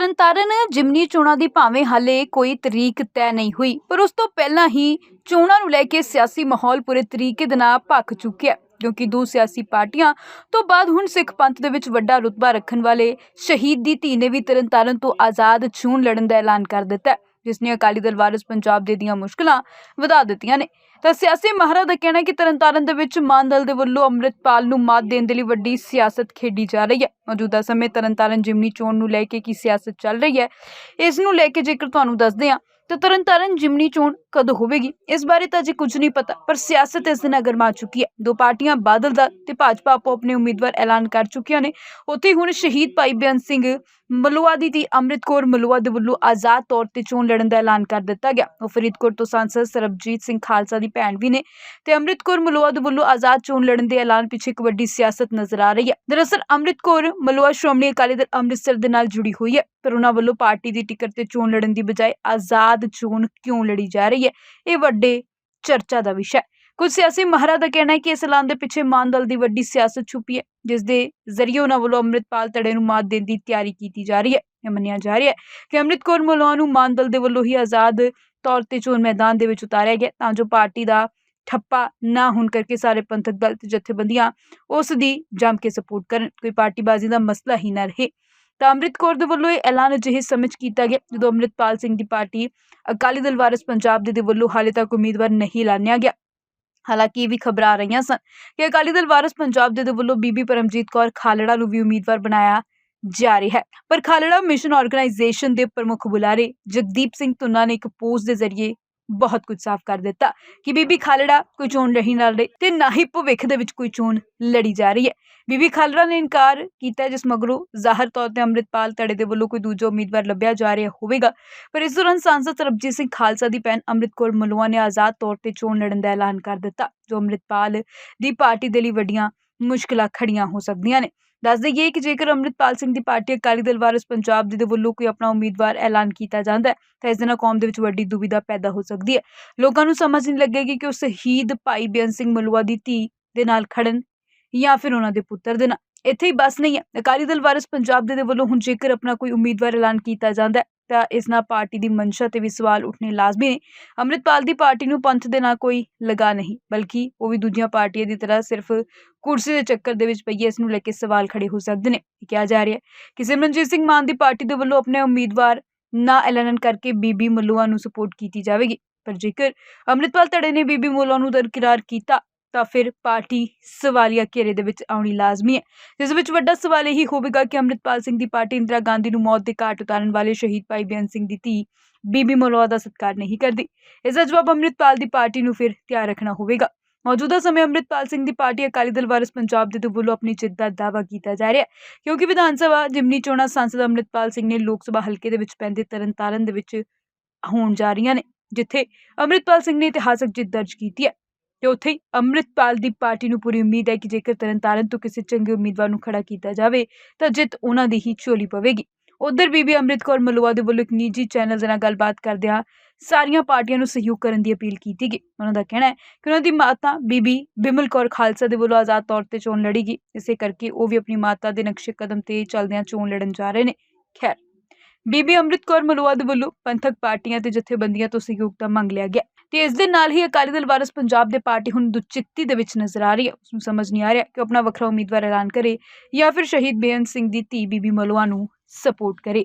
ਤਰਨਤਾਰਨ ਜਿਮਨੀ ਚੋਣਾਂ ਦੀ ਭਾਵੇਂ ਹਾਲੇ ਕੋਈ ਤਰੀਕ ਤੈਅ ਨਹੀਂ ਹੋਈ, ਪਰ ਉਸ ਤੋਂ ਪਹਿਲਾਂ ਹੀ ਚੋਣਾਂ ਨੂੰ ਲੈ ਕੇ ਸਿਆਸੀ ਮਾਹੌਲ ਪੂਰੇ ਤਰੀਕੇ ਦੇ ਨਾਲ ਭਖ ਚੁੱਕਿਆ ਕਿਉਂਕਿ ਦੋ ਸਿਆਸੀ ਪਾਰਟੀਆਂ ਤੋਂ ਬਾਅਦ ਹੁਣ ਸਿੱਖ ਪੰਥ ਦੇ ਵਿੱਚ ਵੱਡਾ ਰੁਤਬਾ ਰੱਖਣ ਵਾਲੇ ਸ਼ਹੀਦ ਦੀ ਧੀ ਨੇ ਵੀ ਤਰਨਤਾਰਨ ਤੋਂ ਆਜ਼ਾਦ ਚੋਣ ਲੜਨ ਦਾ ਐਲਾਨ ਕਰ ਦਿੱਤਾ ਹੈ। ਜਿਸ ਨੇ ਅਕਾਲੀ ਦਲ ਵਾਰਿਸ ਪੰਜਾਬ ਦੇ ਦੀਆਂ ਮੁਸ਼ਕਲਾਂ ਵਧਾ ਦਿੱਤੀਆਂ ਨੇ। ਤਾਂ ਸਿਆਸੀ ਮਾਹਰਾਂ ਦਾ ਕਹਿਣਾ ਹੈ ਕਿ ਤਰਨਤਾਰਨ ਦੇ ਵਿੱਚ ਮਾਨ ਦਲ ਦੇ ਵੱਲੋਂ ਅੰਮ੍ਰਿਤਪਾਲ ਨੂੰ ਮਾਤ ਦੇਣ ਦੇ ਲਈ ਵੱਡੀ ਸਿਆਸਤ ਖੇਡੀ ਜਾ ਰਹੀ ਹੈ। ਮੌਜੂਦਾ ਸਮੇਂ ਤਰਨਤਾਰਨ ਜਿਮਨੀ ਚੋਣ ਨੂੰ ਲੈ ਕੇ ਕੀ ਸਿਆਸਤ ਚੱਲ ਰਹੀ ਹੈ, ਇਸ ਨੂੰ ਲੈ ਕੇ ਜੇਕਰ ਤੁਹਾਨੂੰ ਦੱਸਦੇ ਹਾਂ ਤਾਂ ਤਰਨਤਾਰਨ ਜਿਮਨੀ ਚੋਣ ਕਦੋਂ ਹੋਵੇਗੀ? ਇਸ ਬਾਰੇ ਤਾਂ ਅਜੇ ਕੁਝ ਨਹੀਂ ਪਤਾ, ਪਰ ਸਿਆਸਤ ਇਸ ਦਿਨ ਗਰਮਾ ਚੁੱਕੀ ਹੈ। ਦੋ ਪਾਰਟੀਆਂ ਬਾਦਲ ਦਾ ਤੇ ਭਾਜਪਾ ਆਪੋ ਆਪਣੇ ਉਮੀਦਵਾਰ ਐਲਾਨ ਕਰ ਚੁੱਕੀਆਂ ਨੇ। ਉੱਥੇ ਹੁਣ ਸ਼ਹੀਦ ਭਾਈ ਬੇਅੰਤ ਸਿੰਘ ਮਲੂਆ ਦੀ ਧੀ ਅੰਮ੍ਰਿਤ ਕੌਰ ਮਲੂਆ ਦੇ ਵੱਲੋਂ ਆਜ਼ਾਦ ਤੌਰ ਤੇ ਚੋਣ ਲੜਨ ਦਾ ਐਲਾਨ ਕਰ ਦਿੱਤਾ ਗਿਆ। ਉਹ ਫਰੀਦਕੋਟ ਤੋਂ ਸਾਂਸਦ ਸਰਬਜੀਤ ਸਿੰਘ ਖਾਲਸਾ ਦੀ ਭੈਣ ਵੀ ਨੇ ਤੇ ਅੰਮ੍ਰਿਤ ਕੌਰ ਮਲੂਆ ਦੇ ਵੱਲੋਂ ਆਜ਼ਾਦ ਚੋਣ ਲੜਨ ਦੇ ਐਲਾਨ ਪਿੱਛੇ ਇੱਕ ਵੱਡੀ ਸਿਆਸਤ ਨਜ਼ਰ ਆ ਰਹੀ ਹੈ। ਦਰਅਸਲ ਅੰਮ੍ਰਿਤ ਕੌਰ ਮਲੂਆ ਸ਼੍ਰੋਮਣੀ ਅਕਾਲੀ ਦਲ ਅੰਮ੍ਰਿਤਸਰ ਦੇ ਨਾਲ ਜੁੜੀ ਹੋਈ ਹੈ। ਪਰ ਉਹਨਾਂ ਵੱਲੋਂ ਪਾਰਟੀ ਦੀ ਟਿਕਟ ਤੇ ਚੋਣ ਲੜਨ ਦੀ ਬਜਾਏ ਆਜ਼ਾਦ ਚੋਣ ਕਿਉਂ ਲੜੀ ਜਾ ਰਹੀ ਹੈ, ਇਹ ਵੱਡੇ ਚਰਚਾ ਦਾ ਵਿਸ਼ਾ ਹੈ। ਕੁਝ ਸਿਆਸੀ ਮਾਹਰਾਂ ਦਾ ਕਹਿਣਾ ਹੈ ਕਿ ਇਸ ਐਲਾਨ ਦੇ ਪਿੱਛੇ ਮਾਨ ਦੀ ਵੱਡੀ ਸਿਆਸਤ ਛੁਪੀ ਹੈ, ਜਿਸ ਦੇ ਜ਼ਰੀਏ ਉਹਨਾਂ ਵੱਲੋਂ ਅੰਮ੍ਰਿਤਪਾਲ ਧੜੇ ਨੂੰ ਮਾਤ ਦੇਣ ਦੀ ਤਿਆਰੀ ਕੀਤੀ ਜਾ ਰਹੀ ਹੈ, ਇਹ ਮੰਨਿਆ ਜਾ ਰਿਹਾ ਹੈ ਕਿ ਅੰਮ੍ਰਿਤ ਕੌਰ ਮਲੋਆ ਨੂੰ ਮਾਨ ਦਲ ਦੇ ਵੱਲੋਂ ਹੀ ਆਜ਼ਾਦ ਤੌਰ ਤੇ ਚੋਣ ਮੈਦਾਨ ਦੇ ਵਿੱਚ ਉਤਾਰਿਆ ਗਿਆ, ਤਾਂ ਜੋ ਪਾਰਟੀ ਦਾ ਠੱਪਾ ਨਾ ਹੋਣ ਕਰਕੇ ਸਾਰੇ ਪੰਥਕ ਦਲ ਤੇ ਜਥੇਬੰਦੀਆਂ ਉਸ ਦੀ ਜੰਮ ਕੇ ਸਪੋਰਟ ਕਰਨ। ਕੋਈ ਪਾਰਟੀਬਾਜ਼ੀ ਦਾ ਮਸਲਾ ਹੀ ਨਾ ਰਹੇ। ਤਾਂ ਅੰਮ੍ਰਿਤ ਕੌਰ ਦੇ ਵੱਲੋਂ ਇਹ ਐਲਾਨ ਅਜਿਹੇ ਸਮੇਂ ਕੀਤਾ ਗਿਆ ਜਦੋਂ ਅੰਮ੍ਰਿਤਪਾਲ ਸਿੰਘ ਦੀ ਪਾਰਟੀ ਅਕਾਲੀ ਦਲ ਵਾਰਿਸ ਪੰਜਾਬ ਦੇ ਵੱਲੋਂ ਹਾਲੇ ਤੱਕ ਉਮੀਦਵਾਰ ਨਹੀਂ ਐਲਾਨਿਆ ਗਿਆ। ਹਾਲਾਂਕਿ ਇਹ ਵੀ ਖਬਰਾਂ ਆ ਰਹੀਆਂ ਸਨ ਕਿ ਅਕਾਲੀ ਦਲ ਵਾਰਿਸ ਪੰਜਾਬ ਦੇ ਵੱਲੋਂ ਬੀਬੀ ਪਰਮਜੀਤ ਕੌਰ ਖਾਲੜਾ ਨੂੰ ਵੀ ਉਮੀਦਵਾਰ ਬਣਾਇਆ ਜਾ ਰਿਹਾ ਹੈ। ਪਰ ਖਾਲੜਾ ਮਿਸ਼ਨ ਆਰਗੇਨਾਈਜੇਸ਼ਨ ਦੇ ਪ੍ਰਮੁੱਖ ਬੁਲਾਰੇ ਜਗਦੀਪ ਸਿੰਘ ਤੁੰਨਾ ਨੇ ਇੱਕ ਪੋਸਟ ਦੇ ਜ਼ਰੀਏ ਬਹੁਤ ਕੁਝ ਸਾਫ਼ ਕਰ ਦਿੱਤਾ ਕਿ ਬੀਬੀ ਖਾਲੜਾ ਕੋਈ ਚੋਣ ਨਹੀਂ ਲੜ ਰਹੀ ਤੇ ਨਾ ਹੀ ਭਵਿੱਖ ਦੇ ਵਿੱਚ ਕੋਈ ਚੋਣ ਲੜੀ ਜਾ ਰਹੀ ਹੈ। ਬੀਬੀ ਖਾਲੜਾ ਨੇ ਇਨਕਾਰ ਕੀਤਾ ਜਿਸ ਮਗਰੋਂ ਜ਼ਾਹਰ ਤੌਰ ਤੇ ਅੰਮ੍ਰਿਤਪਾਲ ਧੜੇ ਦੇ ਵੱਲੋਂ ਕੋਈ ਦੂਜਾ ਉਮੀਦਵਾਰ ਲੱਭਿਆ ਜਾ ਰਿਹਾ ਹੋਵੇਗਾ, ਪਰ ਇਸ ਦੌਰਾਨ ਸਾਂਸਦ ਸਰਬਜੀਤ ਸਿੰਘ ਖਾਲਸਾ ਦੀ ਭੈਣ ਅੰਮ੍ਰਿਤ ਕੌਰ ਮਲੂਆ ਨੇ ਆਜ਼ਾਦ ਤੌਰ ਤੇ ਚੋਣ ਲੜਨ ਦਾ ਐਲਾਨ ਕਰ ਦਿੱਤਾ, ਜੋ ਅੰਮ੍ਰਿਤਪਾਲ ਦੀ ਪਾਰਟੀ ਦੇ ਲਈ ਵੱਡੀਆਂ ਮੁਸ਼ਕਲਾਂ ਖੜੀਆਂ ਹੋ ਸਕਦੀਆਂ ਨੇ। ਦੱਸ ਦਈਏ ਕਿ ਜੇਕਰ ਅੰਮ੍ਰਿਤਪਾਲ ਸਿੰਘ ਦੀ ਪਾਰਟੀ ਅਕਾਲੀ ਦਲ ਵਾਰਸ ਪੰਜਾਬ ਦੇ ਵੱਲੋਂ ਕੋਈ ਆਪਣਾ ਉਮੀਦਵਾਰ ਐਲਾਨ ਕੀਤਾ ਜਾਂਦਾ ਹੈ, ਤਾਂ ਇਸ ਦੇ ਨਾਲ ਕੌਮ ਦੇ ਵਿੱਚ ਵੱਡੀ ਦੁਵਿਧਾ ਪੈਦਾ ਹੋ ਸਕਦੀ ਹੈ। ਲੋਕਾਂ ਨੂੰ ਸਮਝ ਨਹੀਂ ਲੱਗੇਗੀ ਕਿ ਉਹ ਸ਼ਹੀਦ ਭਾਈ ਬੇਅੰਤ ਸਿੰਘ ਮਲੂਆ ਦੀ ਧੀ ਦੇ ਨਾਲ ਖੜਨ ਜਾਂ ਫਿਰ ਉਹਨਾਂ ਦੇ ਪੁੱਤਰ ਦੇ ਨਾਲ। ਇੱਥੇ ਹੀ ਬਸ ਨਹੀਂ ਹੈ। ਅਕਾਲੀ ਦਲ ਵਾਰਸ ਪੰਜਾਬ ਦੇ ਵੱਲੋਂ ਹੁਣ ਜੇਕਰ ਆਪਣਾ ਕੋਈ ਉਮੀਦਵਾਰ ਐਲਾਨ ਕੀਤਾ ਜਾਂਦਾ ਤਾਂ ਇਸ ਨਾਲ ਪਾਰਟੀ ਦੀ ਮਨਸ਼ਾ ਤੇ ਵੀ ਸਵਾਲ ਉੱਠਣੇ ਲਾਜ਼ਮੀ ਨੇ। ਅੰਮ੍ਰਿਤਪਾਲ ਦੀ ਪਾਰਟੀ ਨੂੰ ਪੰਥ ਦੇ ਨਾਲ ਕੋਈ ਲਗਾ ਨਹੀਂ, ਬਲਕਿ ਉਹ ਵੀ ਦੂਜੀਆਂ ਪਾਰਟੀਆਂ ਦੀ ਤਰ੍ਹਾਂ ਸਿਰਫ ਕੁਰਸੀ ਦੇ ਚੱਕਰ ਦੇ ਵਿੱਚ ਪਈ ਹੈ ਇਸ ਨੂੰ ਲੈ ਕੇ ਸਵਾਲ ਖੜੇ ਹੋ ਸਕਦੇ ਨੇ। ਇਹ ਕਿਹਾ ਜਾ ਰਿਹਾ ਕਿ ਸਿਮਰਨਜੀਤ ਸਿੰਘ ਮਾਨ ਦੀ ਪਾਰਟੀ ਦੇ ਵੱਲੋਂ ਆਪਣੇ ਉਮੀਦਵਾਰ ਨਾ ਐਲਾਨ ਕਰਕੇ ਬੀਬੀ ਮਲੂਆ ਨੂੰ ਸਪੋਰਟ ਕੀਤੀ ਜਾਵੇਗੀ। ਪਰ ਜੇਕਰ ਅੰਮ੍ਰਿਤਪਾਲ ਧੜੇ ਨੇ ਬੀਬੀ ਮਲੂਆ ਨੂੰ ਦਰਕਿਰਾਰ ਕੀਤਾ ਤਾਂ ਫਿਰ ਪਾਰਟੀ ਸਵਾਲੀਆ ਘੇਰੇ ਦੇ ਵਿੱਚ ਆਉਣੀ ਲਾਜ਼ਮੀ ਹੈ। ਜਿਸ ਵਿੱਚ ਵੱਡਾ ਸਵਾਲ ਇਹੀ ਹੋਵੇਗਾ ਕਿ ਅੰਮ੍ਰਿਤਪਾਲ ਸਿੰਘ ਦੀ ਪਾਰਟੀ ਇੰਦਰਾ ਗਾਂਧੀ ਨੂੰ ਮੌਤ ਦੇ ਘਾਟ ਉਤਾਰਨ ਵਾਲੇ ਸ਼ਹੀਦ ਭਾਈ ਬੇਅੰਤ ਸਿੰਘ ਦੀ ਧੀ ਬੀਬੀ ਮਲੂਆ ਦਾ ਸਤਿਕਾਰ ਨਹੀਂ ਕਰਦੀ। ਇਸ ਦਾ ਜਵਾਬ ਅੰਮ੍ਰਿਤਪਾਲ ਦੀ ਪਾਰਟੀ ਨੂੰ ਫਿਰ ਤਿਆਰ ਰੱਖਣਾ ਹੋਵੇਗਾ। ਮੌਜੂਦਾ ਸਮੇਂ ਅੰਮ੍ਰਿਤਪਾਲ ਸਿੰਘ ਦੀ ਪਾਰਟੀ ਅਕਾਲੀ ਦਲ ਵਾਰਿਸ ਪੰਜਾਬ ਦੇ ਤੋਂ ਵੱਲੋਂ ਆਪਣੀ ਜਿੱਤ ਦਾ ਦਾਅਵਾ ਕੀਤਾ ਜਾ ਰਿਹਾ ਕਿਉਂਕਿ ਵਿਧਾਨ ਸਭਾ, ਜਿਮਨੀ ਚੋਣਾਂ ਸੰਸਦ ਅੰਮ੍ਰਿਤਪਾਲ ਸਿੰਘ ਨੇ ਲੋਕ ਸਭਾ ਹਲਕੇ ਦੇ ਵਿੱਚ ਪੈਂਦੇ ਤਰਨਤਾਰਨ ਦੇ ਵਿੱਚ ਹੋਣ ਜਾ ਰਹੀਆਂ ਨੇ, ਜਿੱਥੇ ਅੰਮ੍ਰਿਤਪਾਲ ਸਿੰਘ ਨੇ ਇਤਿਹਾਸਕ ਜਿੱਤ ਦਰਜ ਕੀਤੀ ਹੈ। ਤੇ ਉੱਥੇ ਹੀ ਅੰਮ੍ਰਿਤਪਾਲ ਦੀ ਪਾਰਟੀ ਨੂੰ ਪੂਰੀ ਉਮੀਦ ਹੈ ਕਿ ਜੇਕਰ ਤਰਨਤਾਰਨ ਤੋਂ ਕਿਸੇ ਚੰਗੇ ਉਮੀਦਵਾਰ ਨੂੰ ਖੜਾ ਕੀਤਾ ਜਾਵੇ, ਤਾਂ ਜਿੱਤ ਉਹਨਾਂ ਦੀ ਹੀ ਝੋਲੀ ਪਵੇਗੀ। ਉਧਰ ਬੀਬੀ ਅੰਮ੍ਰਿਤ ਕੌਰ ਮਲੂਆ ਦੇ ਵੱਲੋਂ ਇੱਕ ਨਿੱਜੀ ਚੈਨਲ ਦੇ ਨਾਲ ਗੱਲਬਾਤ ਕਰਦਿਆਂ ਸਾਰੀਆਂ ਪਾਰਟੀਆਂ ਨੂੰ ਸਹਿਯੋਗ ਕਰਨ ਦੀ ਅਪੀਲ ਕੀਤੀ ਗਈ। ਉਹਨਾਂ ਦਾ ਕਹਿਣਾ ਹੈ ਕਿ ਉਹਨਾਂ ਦੀ ਮਾਤਾ ਬੀਬੀ ਬਿਮਲ ਕੌਰ ਖਾਲਸਾ ਦੇ ਵੱਲੋਂ ਆਜ਼ਾਦ ਤੌਰ ਤੇ ਚੋਣ ਲੜੇਗੀ। ਇਸੇ ਕਰਕੇ ਉਹ ਵੀ ਆਪਣੀ ਮਾਤਾ ਦੇ ਨਕਸ਼ੇ ਕਦਮ ਤੇ ਚੱਲਦਿਆਂ ਚੋਣ ਲੜਨ ਜਾ ਰਹੇ ਨੇ। ਖੈਰ, ਬੀਬੀ ਅੰਮ੍ਰਿਤ ਕੌਰ ਮਲੂਆ ਦੇ ਵੱਲੋਂ ਪੰਥਕ ਪਾਰਟੀਆਂ ਤੇ ਜਥੇਬੰਦੀਆਂ ਤੋਂ ਸਹਿਯੋਗ ਦਾ ਮੰਗ ਲਿਆ ਗਿਆ। ਤੇ ਇਸ ਦੇ ਨਾਲ ਹੀ ਅਕਾਲੀ ਦਲ ਵਾਰਸ ਪੰਜਾਬ ਦੇ ਪਾਰਟੀ ਹੁਣ ਦੁਚਿੱਤੀ ਦੇ ਵਿੱਚ ਨਜ਼ਰ ਆ ਰਹੀ ਹੈ। ਉਸ ਨੂੰ ਸਮਝ ਨਹੀਂ ਆ ਰਿਹਾ ਕਿ ਉਹ ਆਪਣਾ ਵੱਖਰਾ ਉਮੀਦਵਾਰ ਐਲਾਨ ਕਰੇ ਜਾਂ ਫਿਰ ਸ਼ਹੀਦ ਬੇਅੰਤ ਸਿੰਘ ਦੀ ਧੀ ਬੀਬੀ ਮਲੂਆ ਨੂੰ ਸਪੋਰਟ ਕਰੇ।